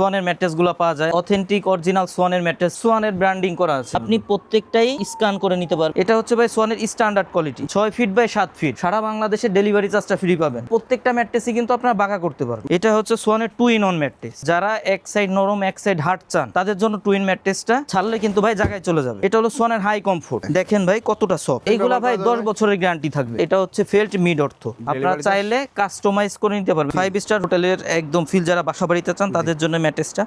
সোয়ানের ম্যাট্রেসগুলো পাওয়া যায়। অথেন্টিক অরিজিনাল সোয়ানের ম্যাট্রেস। সোয়ানের ব্র্যান্ডিং করা আছে। আপনি প্রত্যেকটাই স্ক্যান করে নিতে পারবেন। এটা হচ্ছে ভাই সোয়ানের স্ট্যান্ডার্ড কোয়ালিটি। ছয় ফিট বাই সাত ফিট। সারা বাংলাদেশে ডেলিভারি চার্জটা ফ্রি পাবেন। প্রত্যেকটা ম্যাট্রেসই কিন্তু আপনারা বাঁকা করতে পারবেন। এটা হচ্ছে সোয়ানের টু ইন অন ম্যাট্রেস। যারা এক সাইড নরম এক সাইড হার্ড চান তাদের জন্য টু ইন ম্যাট্রেসটা ছাড়লে কিন্তু ভাই জায়গায় চলে যাবে। এটা হলো সোয়ানের হাই কমফোর্ট। দেখেন ভাই কতটা সফট। এইগুলা ভাই দশ বছরের গ্যারান্টি থাকবে। এটা হচ্ছে ফেল্ট মিড অর্থ। আপনারা চাইলে কাস্টমাইজ করে নিতে পারবেন। ফাইভ স্টার হোটেলের একদম ফিল যারা বাসা বাড়িতে চান তাদের জন্য ম্যাট্রেসটা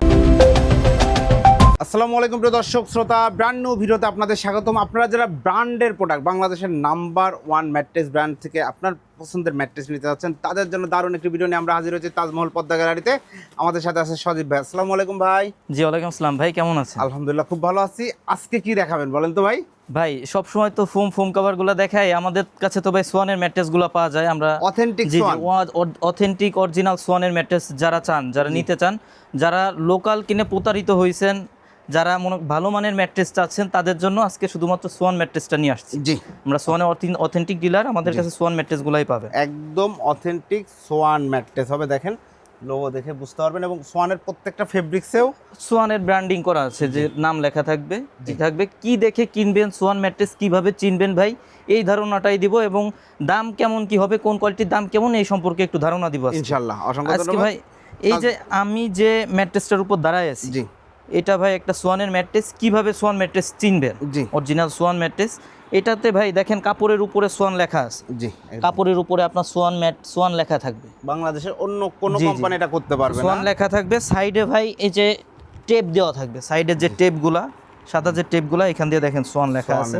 আসসালামু আলাইকুম প্রিয় দর্শক শ্রোতা ব্র্যান্ড নিউ ভিডিওতে আপনাদের স্বাগতম। আপনারা যারা ব্র্যান্ডের প্রোডাক্ট বাংলাদেশের নাম্বার ওয়ান ম্যাট্রেস ব্র্যান্ড থেকে আপনার পছন্দের ম্যাট্রেস নিতে যাচ্ছেন তাদের জন্য দারুণ একটি ভিডিও নিয়ে আমরা হাজির হয়েছি তাজমহল পদ্মা গ্যালারিতে। আমাদের সাথে আছে সজীব ভাই। আসসালামু আলাইকুম ভাই। জি ওয়ালাইকুম আসসালাম। ভাই কেমন আছেন? আলহামদুলিল্লাহ খুব ভালো আছি। আজকে কি দেখাবেন বলেন তো ভাই? ভাই সব সময় তো ফোম ফোম কভারগুলো দেখাই আমাদের কাছে তো ভাই সোয়ানের ম্যাট্রেসগুলো পাওয়া যায়। আমরা অথেন্টিক অথেন্টিক অরিজিনাল সোয়ানের ম্যাট্রেস যারা চান যারা নিতে চান যারা লোকাল কিনে প্রতারিত হয়েছেন যারা মনে ভালো মানের ম্যাট্রেস চাচ্ছেন তাদের জন্য আজকে শুধুমাত্র সোয়ান ম্যাট্রেসটা নিয়ে আসছি। জি। আমরা সোয়ানের অথেন্টিক ডিলার আমাদের কাছে সোয়ান ম্যাট্রেস গুলাই পাবে। একদম অথেন্টিক সোয়ান ম্যাট্রেস হবে দেখেন। লোগো দেখে বুঝতে পারবেন এবং সোয়ানের প্রত্যেকটা ফেব্রিক্সেও সোয়ানের ব্র্যান্ডিং করা আছে যে নাম লেখা থাকবে জি। থাকবে কি দেখে কিনবেন সোয়ান ম্যাট্রেস কীভাবে চিনবেন ভাই এই ধারণাটাই দিব এবং দাম কেমন কি হবে কোন কোয়ালিটির দাম কেমন এই সম্পর্কে একটু ধারণা দিব আজকে। ইনশাল্লাহ অসংখ্য আজকে ভাই এই যে আমি যে ম্যাট্রেসটার উপর দাঁড়ায় আছি জি। এটা ভাই একটা সোয়ানের ম্যাট্রেস কীভাবে সোয়ান ম্যাট্রেস চিনবেন? জি। অরিজিনাল সোয়ান ম্যাট্রেস এটাতে ভাই দেখেন কাপড়ের উপরে সোয়ান লেখা আছে। জি কাপড়ের উপরে আপনার সোয়ান ম্যাট সোয়ান লেখা থাকবে। বাংলাদেশের অন্য কোনো। কোম্পানি এটা করতে পারবে সোয়ান লেখা থাকবে সাইডে ভাই এই যে টেপ দেওয়া থাকবে সাইডের যে টেপগুলা সাদা যে টেপগুলা এখান দিয়ে দেখেন সোয়ান লেখা আছে।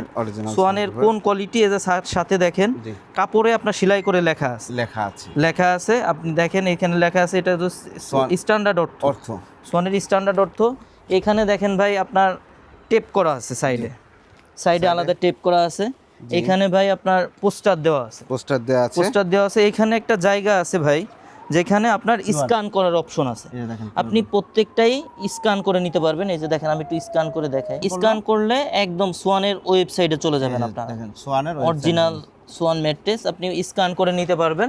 সোয়ানের কোন কোয়ালিটি এই যে সা- সাথে দেখেন কাপড়ে আপনার সেলাই করে লেখা আছে। লেখা আছে। লেখা আছে আপনি দেখেন এখানে লেখা আছে এটা তো স্ট্যান্ডার্ড অর্থ। অর্থ। সোয়ানের স্ট্যান্ডার্ড অর্থ। এখানে দেখেন ভাই আপনার টেপ করা আছে সাইডে। সাইডে আলাদা টেপ করা আছে। এখানে ভাই আপনার পোস্টার দেওয়া আছে। পোস্টার দেওয়া আছে? পোস্টার দেওয়া আছে। এখানে একটা জায়গা আছে ভাই যেখানে আপনার স্ক্যান করার অপশন আছে। আপনি প্রত্যেকটাই স্ক্যান করে নিতে পারবেন। এই যে দেখেন আমি একটু স্ক্যান করে দেখাই। স্ক্যান করলে একদম সোয়ানের ওয়েবসাইটে চলে যাবেন আপনার। দেখেন সোয়ানের অরিজিনাল সোয়ান ম্যাট্রেস আপনি স্ক্যান করে নিতে পারবেন।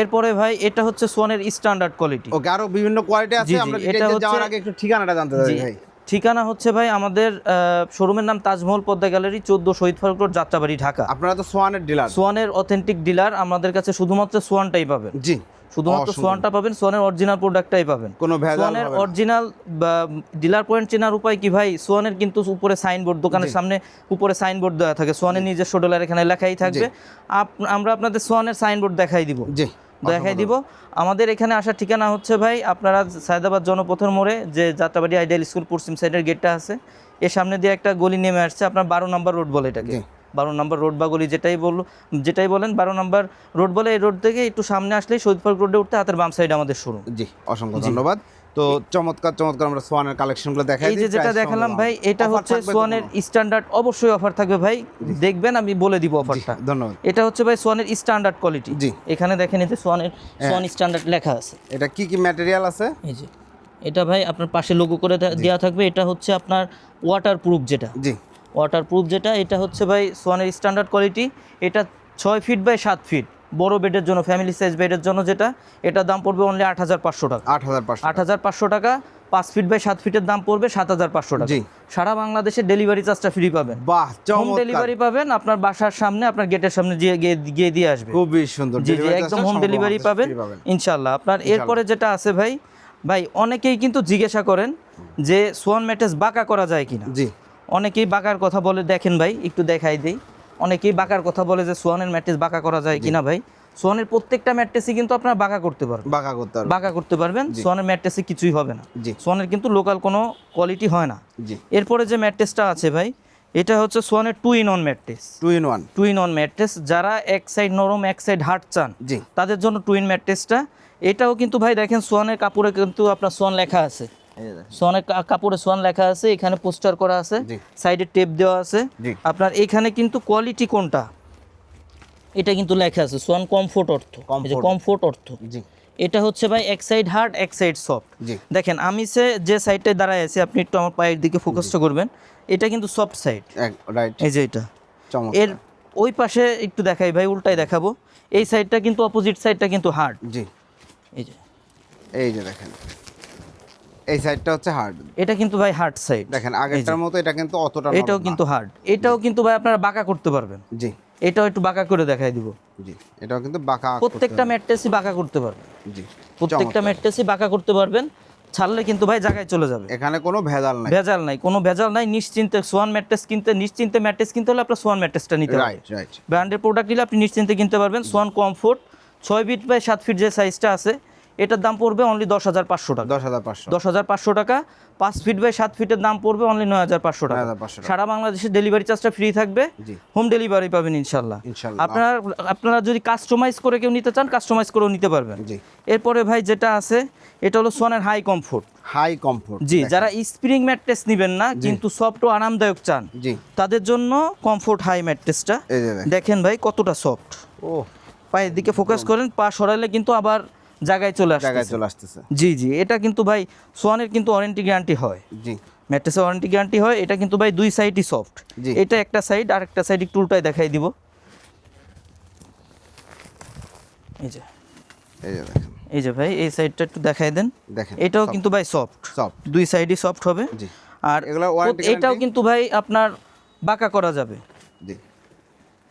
এরপরে ভাই এটা হচ্ছে সোয়ানের স্ট্যান্ডার্ড কোয়ালিটি ওকে আরও বিভিন্ন কোয়ালিটি আছে। আমরা এটা যাওয়ার আগে একটু ঠিকানাটা জানতে চাই ভাই। ঠিকানা হচ্ছে ভাই আমাদের শোরুমের নাম তাজমহল পদ্মা গ্যালারি চোদ্দ শহীদ ফারুক রোড যাত্রাবাড়ি ঢাকা। আপনারা তো সোয়ানের ডিলার সোয়ানের অথেন্টিক ডিলার আমাদের কাছে শুধুমাত্র সোয়ানটাই পাবেন। জি। শুধুমাত্র সোয়ানটা পাবেন সোয়ানের অরিজিনাল প্রোডাক্টটাই পাবেন। কোনো সোয়ানের অরিজিনাল ডিলার পয়েন্ট চেনার উপায় কি ভাই? সোয়ানের কিন্তু উপরে সাইনবোর্ড দোকানের সামনে উপরে সাইনবোর্ড দেওয়া থাকে। সোয়ানের নিজস্ব ডলার এখানে লেখাই থাকবে। আমরা আপনাদের সোয়ানের সাইনবোর্ড দেখাই দিব। জি। দেখাই দিব। আমাদের এখানে আসার ঠিকানা হচ্ছে ভাই আপনারা সায়দাবাদ জনপথের মোড়ে যে যাত্রাবাড়ি আইডিয়াল স্কুল পশ্চিম সাইডের গেটটা আছে এর সামনে দিয়ে একটা গলি নেমে আসছে আপনার বারো নম্বর রোড বলে এটাকে। বারো নম্বর রোড বা গলি যেটাই বল যেটাই বলেন বারো নম্বর রোড বলে এই রোড থেকে একটু সামনে আসলেই শহীদ পার্ক রোডে উঠতে হাতের বাম সাইড আমাদের শুরু জি অসংখ্য ধন্যবাদ। তো চমৎকার চমৎকার আমরা সোয়ানের কালেকশনগুলো দেখাই এই যে যেটা দেখালাম ভাই এটা হচ্ছে সোয়ানের স্ট্যান্ডার্ড অবশ্যই অফার থাকবে ভাই। দেখবেন আমি বলে দিব অফারটা ধন্যবাদ। এটা হচ্ছে ভাই সোয়ানের স্ট্যান্ডার্ড কোয়ালিটি জি। এখানে দেখেন এতে সোয়ানের সোয়ান স্ট্যান্ডার্ড লেখা আছে। এটা কি কি ম্যাটেরিয়াল আছে? এই যে এটা ভাই আপনার পাশে লোগো করে দেওয়া থাকবে। এটা হচ্ছে আপনার ওয়াটার প্রুফ যেটা। জি। ওয়াটার প্রুফ যেটা এটা হচ্ছে ভাই সোয়ানের স্ট্যান্ডার্ড কোয়ালিটি এটা ছয় ফিট বাই সাত ফিট বড় বেডের জন্য ফ্যামিলি সাইজ বেডের জন্য যেটা এটার দাম পড়বে অনলি আট হাজার পাঁচশো টাকা। আট হাজার পাঁচশো আট হাজার পাঁচশো টাকা পাঁচ ফিট বাই সাত ফিটের দাম পড়বে সাত হাজার পাঁচশো টাকা। জি। সারা বাংলাদেশে ডেলিভারি চার্জটা ফ্রি পাবেন। বাহ হোম ডেলিভারি পাবেন আপনার বাসার সামনে আপনার গেটের সামনে গিয়ে গিয়ে গিয়ে দিয়ে আসবে। খুবই সুন্দর জি জি একদম হোম ডেলিভারি পাবেন। ইনশাল্লাহ আপনার এরপরে যেটা আছে ভাই ভাই অনেকেই কিন্তু জিজ্ঞাসা করেন যে সোয়ান ম্যাটেস বাঁকা করা যায় কিনা। জি। অনেকেই বাঁকার কথা বলে দেখেন ভাই একটু দেখাই দেই। অনেকেই বাঁকার কথা বলে যে সোয়ানের ম্যাট্রেস বাঁকা করা যায় কিনা ভাই? সোয়ানের প্রত্যেকটা ম্যাট্রেসই কিন্তু আপনার বাঁকা করতে পারবেন। বাঁকা করতে পারবে বাঁকা করতে পারবেন। সোয়ানের ম্যাট্রেসে কিছুই হবে না। জি। সোয়ানের কিন্তু লোকাল কোনো কোয়ালিটি হয় না। এরপরে যে ম্যাট্রেসটা আছে ভাই এটা হচ্ছে সোয়ানের two in one mattress. Two in one. Two in one mattress. যারা এক সাইড নরম এক সাইড হার্ড চান জি। তাদের জন্য টু ইন ম্যাট্রেসটা। এটাও কিন্তু ভাই দেখেন সোয়ানের কাপড়ে কিন্তু আপনার সোয়ান লেখা আছে। সোয়ানের কাপড়ে সোয়ান লেখা আছে এখানে পোস্টার করা আছে সাইডে টেপ দেওয়া আছে। আপনার এখানে কিন্তু কোয়ালিটি কোনটা? এটা কিন্তু লেখা আছে সোয়ান কমফোর্ট অর্থ। কমফোর্ট। অর্থ। জি। এটা হচ্ছে ভাই এক সাইড হার্ড এক সাইড সফট। দেখেন আমি সে যে সাইডটায় দাঁড়ায় আছি আপনি একটু আমার পায়ের দিকে ফোকাসটা করবেন এটা কিন্তু সফট সাইড রাইট এই যে এটা। এর ওই পাশে একটু দেখাই ভাই উল্টাই দেখাবো। এই সাইডটা কিন্তু অপোজিট সাইডটা কিন্তু হার্ড জি। এই যে। এই যে দেখেন। এই সাইডটা হচ্ছে হার্ড এটা কিন্তু ভাই হার্ড সাইড দেখেন আগেরটার মতো এটা কিন্তু অতটা এটাও কিন্তু হার্ড এটাও কিন্তু ভাই আপনারা বাঁকা করতে পারবেন। জি। এটাও একটু বাঁকা করে দেখাই দিব। জি এটাও কিন্তু বাঁকা প্রত্যেকটা ম্যাট্রেসই বাঁকা করতে পারবেন। জি প্রত্যেকটা ম্যাট্রেসই বাঁকা করতে পারবেন। ছাড়লে কিন্তু ভাই জায়গায় চলে যাবে। এখানে কোনো ভেজাল নাই। ভেজাল নাই কোনো ভেজাল নাই। নিশ্চিন্তে সোয়ান ম্যাট্রেস কিনতে নিশ্চিন্তে ম্যাট্রেস কিনতে হলে আপনার সোয়ান ম্যাট্রেসটা নিতে রাইট রাইট ব্র্যান্ডের প্রোডাক্ট নিলে আপনি নিশ্চিন্তে কিনতে পারবেন। সোয়ান কমফোর্ট ছয় ফিট বাই সাত ফিট যে সাইজটা আছে এটার দাম পড়বে অনলি দশ হাজার পাঁচশো টাকা। দশ হাজার পাঁচশো। দশ হাজার পাঁচশো টাকা। পাঁচ ফিট বাই সাত ফিটের দাম পড়বে অনলি নয় হাজার পাঁচশো টাকা। সারা বাংলাদেশে ডেলিভারি চার্জটা ফ্রি থাকবে। হোম ডেলিভারি পাবেন ইনশাল্লাহ। আপনারা আপনারা যদি কাস্টমাইজ করে কেউ নিতে চান কাস্টমাইজ করেও নিতে পারবেন। এরপরে ভাই যেটা আছে এটা হলো সোয়ানের হাই কমফোর্ট হাই কমফোর্ট জি যারা স্প্রিং ম্যাট্রেস নেবেন না কিন্তু সফট ও আরামদায়ক চান জি। তাদের জন্য কমফোর্ট হাই ম্যাট্রেসটা দেখেন। দেখেন ভাই কতটা সফট ও পায়ের দিকে ফোকাস করেন পা সরাইলে কিন্তু আবার জায়গায় চলে জায়গায় চলে আসতেছে। জি জি। এটা কিন্তু ভাই সোয়ানের কিন্তু ওয়ারেন্টি গ্যারান্টি হয়। জি। ম্যাট্রেসের ওয়ারেন্টি গ্যারান্টি হয় এটা কিন্তু ভাই দুই সাইডই সফট জি। এটা একটা সাইড আর একটা সাইড একটু উল্টায় দেখাই দিব। এই যে। এই যে দেখেন। এই যে ভাই এই সাইডটা একটু দেখাই দেন। দেখেন এটাও কিন্তু ভাই সফট সফট দুই সাইডই সফট হবে। জি। আর এগুলা এটাও কিন্তু ভাই আপনার বাঁকা করা যাবে। জি।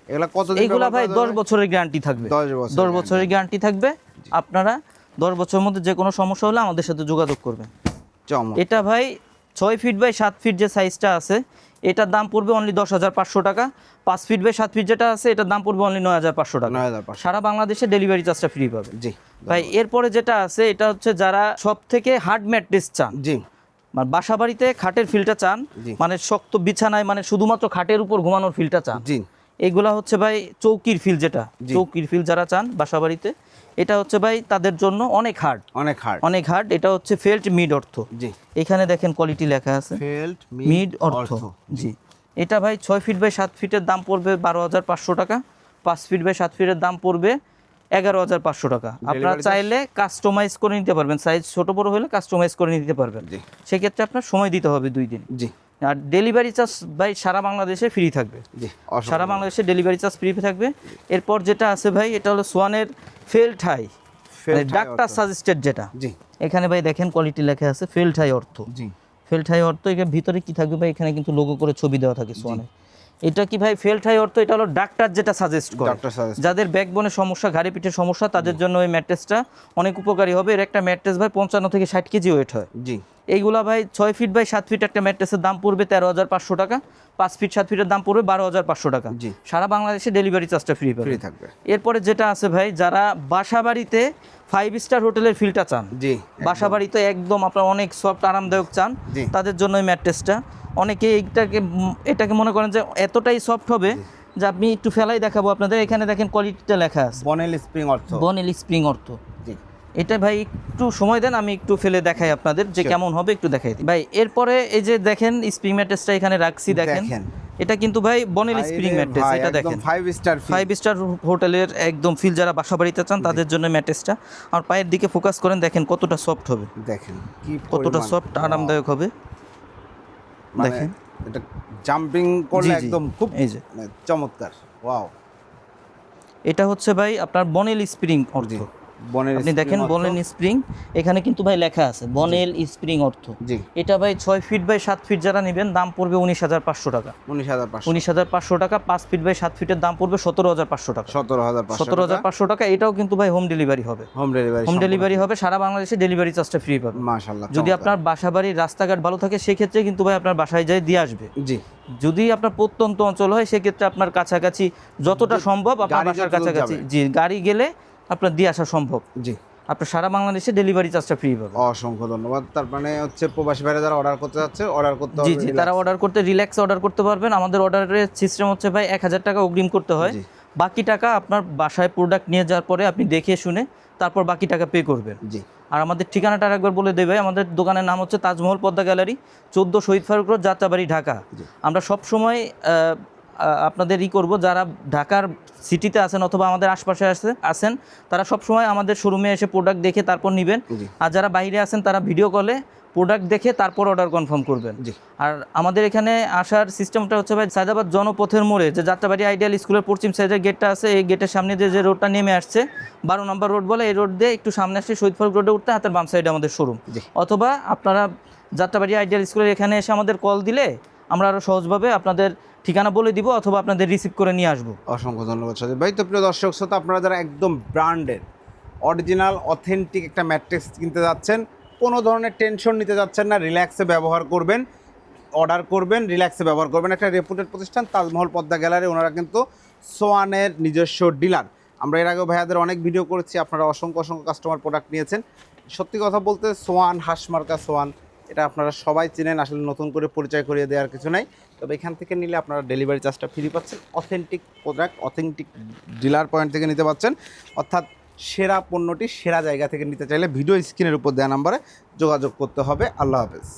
এগুলা এইগুলা ব্যবহার ভাই করা দশ যাবে? বছরের গ্যারান্টি থাকবে। দশ বছর দশ বছরের গ্যারান্টি থাকবে। আপনারা দশ বছরের মধ্যে যে কোনো সমস্যা হলে আমাদের সাথে যোগাযোগ করবেন। এটা ভাই ছয় ফিট বাই সাত ফিট যে সাইজটা আছে এটার দাম পড়বে অনলি দশ হাজার পাঁচশো টাকা। পাঁচ ফিট বাই সাত ফিট যেটা আছে এটার দাম পড়বে অনলি নয় হাজার পাঁচশো টাকা। নয় হাজার পাঁচশো সারা বাংলাদেশে ডেলিভারি চার্জটা ফ্রি পাবে জি ভাই এরপরে যেটা আছে এটা হচ্ছে যারা সব থেকে হার্ড ম্যাট্রেস চান। জি। মানে বাসা বাড়িতে খাটের ফিলটা চান মানে শক্ত বিছানায় মানে শুধুমাত্র খাটের উপর ঘুমানোর ফিলটা চান। জি। এইগুলা হচ্ছে ভাই চৌকির ফিল যেটা। চৌকির ফিল যারা চান বাসা বাড়িতে এটা হচ্ছে ভাই তাদের জন্য অনেক হার্ড অনেক হার্ড অনেক হার্ড এটা হচ্ছে ফেল্ট মিড অর্থ। জি। এখানে দেখেন কোয়ালিটি লেখা আছে। ফেল্ট মিড অর্থ। জি। এটা ভাই ছয় ফিট বাই সাত ফিটের দাম পড়বে বারো হাজার পাঁচশো টাকা। পাঁচ ফিট বাই সাত ফিটের দাম পড়বে এগারো হাজার পাঁচশো টাকা। আপনারা চাইলে কাস্টমাইজ করে নিতে পারবেন। সাইজ ছোট বড় হলে কাস্টমাইজ করে নিতে পারবেন। জি। সেক্ষেত্রে আপনার সময় দিতে হবে দুই দিন। জি। আর ডেলিভারি চার্জ ভাই সারা বাংলাদেশে ফ্রি থাকবে। জি সারা বাংলাদেশে ডেলিভারি চার্জ ফ্রি থাকবে। এরপর যেটা আছে ভাই এটা হলো সোয়ানের Felt high ডাক্তার সাজেস্টেড যেটা। জি। এখানে ভাই দেখেন কোয়ালিটি লেখা আছে ফেল্ট হাই অর্থ। জি। ফেল্ট হাই অর্থ এখানে ভিতরে কি থাকবে ভাই? এখানে কিন্তু লোগো করে ছবি দেওয়া থাকে সোয়ানের এটা কি ভাই? ফেল্ট হাই অর্থ এটা হলো ডাক্তার যেটা সাজেস্ট করে। যাদের ব্যাকবোনের সমস্যা ঘাড়ি পিঠের সমস্যা তাদের জন্য ওই ম্যাট্রেসটা অনেক উপকারী হবে। এর একটা ম্যাট্রেস ভাই পঞ্চান্ন থেকে ষাট কেজি ওয়েট হয়। জি। এইগুলা ভাই ছয় ফিট বাই সাত ফিট একটা ম্যাট্রেসের দাম পড়বে তেরো হাজার পাঁচশো টাকা। পাঁচ ফিট সাত ফিটের দাম পড়বে বারো হাজার পাঁচশো টাকা। জি। সারা বাংলাদেশে ডেলিভারি চার্জটা ফ্রি ফ্রি থাকবে। এরপরে যেটা আছে ভাই যারা বাসা বাড়িতে ফাইভ স্টার হোটেলের ফিলটা চান জি বাসা বাড়িতে একদম আপনার অনেক সফট আরামদায়ক চান তাদের জন্য এই ম্যাট্রেসটা। অনেকে এইটাকে এটাকে মনে করেন যে এতটাই সফট হবে যে আপনি একটু ফেলাই দেখাবো আপনাদের। এখানে দেখেন কোয়ালিটিটা লেখা আছে। বনেল স্প্রিং অর্থ। বনেল স্প্রিং অর্থ। এটা ভাই একটু সময় দেন আমি একটু ফেলে দেখাই আপনাদের যে কেমন হবে একটু দেখাই দিই। ভাই এরপরে এই যে দেখেন স্প্রিং ম্যাট্রেসটা এখানে রাখছি দেখেন। এটা কিন্তু ভাই বনেল স্প্রিং ম্যাট্রেস এটা দেখেন। ফাইভ স্টার ফাইভ স্টার হোটেলের একদম ফিল যারা বাসা বাড়িতে চান তাদের জন্য ম্যাট্রেসটা আর পায়ের দিকে ফোকাস করেন দেখেন কতটা সফট হবে। দেখেন কতটা সফট আরামদায়ক হবে। মানে দেখেন। এটা জাম্পিং করলে। একদম খুব এই যে। মানে চমৎকার। ওয়াও এটা হচ্ছে ভাই আপনার বনেল স্প্রিং অর্থ। বনের আপনি দেখেন বনেল স্প্রিং এখানে কিন্তু ভাই লেখা আছে বনেল স্প্রিং অর্থ। এটা ভাই ছয় ফিট বাই সাত ফিট যারা নেবেন দাম পড়বে উনিশ হাজার পাঁচশো টাকা। উনিশ হাজার উনিশ হাজার পাঁচশো টাকা পাঁচ ফিট বাই সাত ফিটের দাম পড়বে সতেরো হাজার পাঁচশো টাকা। সতেরো হাজার সতেরো হাজার পাঁচশো টাকা এটাও কিন্তু ভাই হোম ডেলিভারি হবে। হোম ডেলিভারি হোম ডেলিভারি হবে সারা বাংলাদেশে ডেলিভারি চার্জটা ফ্রি পাবে মাশাল্লাহ যদি আপনার বাসা বাড়ির রাস্তাঘাট ভালো থাকে সেক্ষেত্রে কিন্তু ভাই আপনার বাসায় যায় দিয়ে আসবে। জি। যদি আপনার প্রত্যন্ত অঞ্চল হয় সেক্ষেত্রে আপনার কাছাকাছি যতটা সম্ভব আপনার বাসার কাছাকাছি জি গাড়ি গেলে আপনার দিয়ে আসা সম্ভব। জি। আপনার সারা বাংলাদেশে ডেলিভারি চার্জটা ফ্রি পাবে অসংখ্য ধন্যবাদ। তার মানে হচ্ছে প্রবাসী ভাইরা যারা অর্ডার করতে যাচ্ছে অর্ডার করতে জি জি তারা অর্ডার করতে রিল্যাক্স অর্ডার করতে পারবেন। আমাদের অর্ডারের সিস্টেম হচ্ছে ভাই এক হাজার টাকা অগ্রিম করতে হয়। বাকি টাকা আপনার বাসায় প্রোডাক্ট নিয়ে যাওয়ার পরে আপনি দেখে শুনে তারপর বাকি টাকা পে করবেন। জি। আর আমাদের ঠিকানাটা আরেকবার বলে দেবে আমাদের দোকানের নাম হচ্ছে তাজমহল পদ্মা গ্যালারি চোদ্দ শহীদ ফারুক রোড যাত্রাবাড়ি ঢাকা। আমরা সব সময় আপনাদের ই করব। যারা ঢাকার সিটিতে আছেন অথবা আমাদের আশপাশে আছে আছেন তারা সব সময় আমাদের শোরুমে এসে প্রোডাক্ট দেখে তারপর নেবেন। আর যারা বাইরে আছেন তারা ভিডিও কলে প্রোডাক্ট দেখে তারপর অর্ডার কনফার্ম করবেন। আর আমাদের এখানে আসার সিস্টেমটা হচ্ছে ভাই সায়দাবাদ জনপথের মোড়ে যে যাত্রাবাড়ি আইডিয়াল স্কুলের পশ্চিম সাইডের গেটটা আছে এই গেটের সামনে দিয়ে যে রোডটা নেমে আসছে বারো নম্বর রোড বলে এই রোড দিয়ে একটু সামনে আসছে শহীদ ফারুক রোডে উঠতে হাতের বাম সাইডে আমাদের শোরুম অথবা আপনারা যাত্রাবাড়ি আইডিয়াল স্কুলের এখানে এসে আমাদের কল দিলে আমরা আরও সহজভাবে আপনাদের ঠিকানা বলে দিব অথবা আপনাদের রিসিভ করে নিয়ে আসব। অসংখ্য ধন্যবাদ সাজিদ ভাই। তো প্রিয় দর্শক শ্রোতা, আপনারা যারা একদম ব্র্যান্ডের অরিজিনাল অথেন্টিক একটা ম্যাট্রিক্স কিনতে যাচ্ছেন, কোনো ধরনের টেনশন নিতে যাচ্ছেন না রিল্যাক্সে ব্যবহার করবেন অর্ডার করবেন রিল্যাক্সে ব্যবহার করবেন। একটা রেপুটেড প্রতিষ্ঠান, তাজমহল পদ্মা গ্যালারি, ওনারা কিন্তু সোয়ানের নিজস্ব ডিলার। আমরা এর আগেও ভাইয়াদের অনেক ভিডিও করেছি, আপনারা অসংখ্য অসংখ্য কাস্টমার প্রোডাক্ট নিয়েছেন। সত্যি কথা বলতে সোয়ান হাঁসমার্কা সোয়ান এটা আপনারা সবাই চেনেন, আসলে নতুন করে পরিচয় করিয়ে দেওয়ার কিছু নাই। তবে এখান থেকে নিলে আপনারা ডেলিভারি চার্জটা ফ্রি পাচ্ছেন। Authentic product authentic dealer point থেকে নিতে পাচ্ছেন। অর্থাৎ সেরা পণ্যটি সেরা জায়গা থেকে নিতে চাইলে ভিডিও স্ক্রিনের উপর দেওয়া নাম্বারে যোগাযোগ করতে হবে। আল্লাহ হাফেজ।